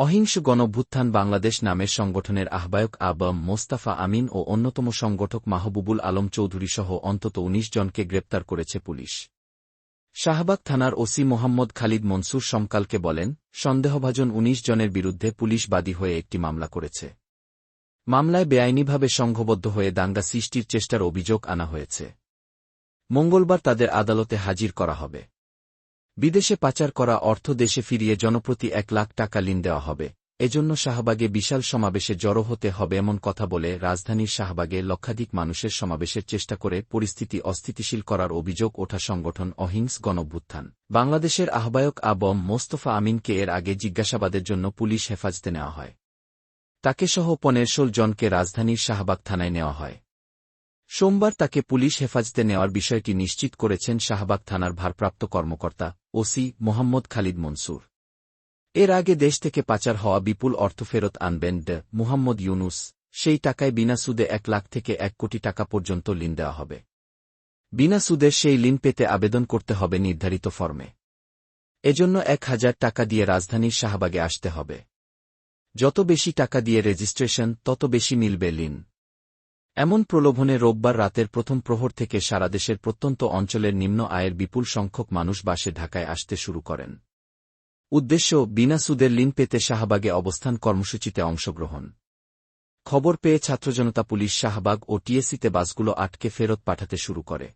অহিংস গণভ্যুত্থান বাংলাদেশ নামের সংগঠনের আহ্বায়ক আবম মোস্তাফা আমিন ও অন্যতম সংগঠক মাহবুবুল আলম চৌধুরী সহ অন্তত ১৯ জনকে গ্রেপ্তার করেছে পুলিশ। শাহবাগ থানার ওসি মোহাম্মদ খালিদ মনসুর সমকালকে বলেন, সন্দেহভাজন ১৯ জনের বিরুদ্ধে পুলিশ বাদী হয়ে একটি মামলা করেছে। মামলায় বেআইনিভাবে সংঘবদ্ধ হয়ে দাঙ্গা সৃষ্টির চেষ্টার অভিযোগ আনা হয়েছে। মঙ্গলবার তাদের আদালতে হাজির করা হবে। বিদেশে পাচার করা অর্থ দেশে ফিরিয়ে জনপ্রতি এক লাখ টাকা লিন দেওয়া হবে। এজন্য শাহবাগে বিশাল সমাবেশে জড়ো হতে হবে এমন কথা বলে রাজধানীর শাহবাগে লক্ষাধিক মানুষের সমাবেশের চেষ্টা করে পরিস্থিতি অস্থিতিশীল করার অভিযোগ ওঠা সংগঠন অহিংস গণভ্যুত্থান। বাংলাদেশের আহ্বায়ক আবম মোস্তফা আমিনকে এর আগে জিজ্ঞাসাবাদের জন্য পুলিশ হেফাজতে নেওয়া হয়। তাকে সহ পনেরশোল জনকে রাজধানীর শাহবাগ থানায় নেওয়া হয়। সোমবার তাকে পুলিশ হেফাজতে নেওয়ার বিষয়টি নিশ্চিত করেছেন শাহবাগ থানার ভারপ্রাপ্ত কর্মকর্তা ওসি মোহাম্মদ খালিদ মনসুর। এর আগে দেশ থেকে পাচার হওয়া বিপুল অর্থ ফেরত আনবেন ড মুহাম্মদ ইউনুস, সেই টাকায় বিনা সুদে এক লাখ থেকে এক কোটি টাকা পর্যন্ত লিন দেওয়া হবে। বিনা সুদের সেই লিন পেতে আবেদন করতে হবে নির্ধারিত ফর্মে। এজন্য এক হাজার টাকা দিয়ে রাজধানীর শাহবাগে আসতে হবে। যত বেশি টাকা দিয়ে রেজিস্ট্রেশন, তত বেশি মিলবে লিন এমন প্রলোভনে রোববার রাতের প্রথম প্রহর থেকে সারাদেশের প্রত্যন্ত অঞ্চলের নিম্ন আয়ের বিপুল সংখ্যক মানুষ বাসে ঢাকায় আসতে শুরু করেন। উদ্দেশ্য, বিনা সুদের লিন পেতে শাহবাগে অবস্থান কর্মসূচিতে অংশগ্রহণ। খবর পেয়ে ছাত্রজনতা পুলিশ শাহবাগ ও টিএসিতে বাসগুলো আটকে ফেরত পাঠাতে শুরু করে।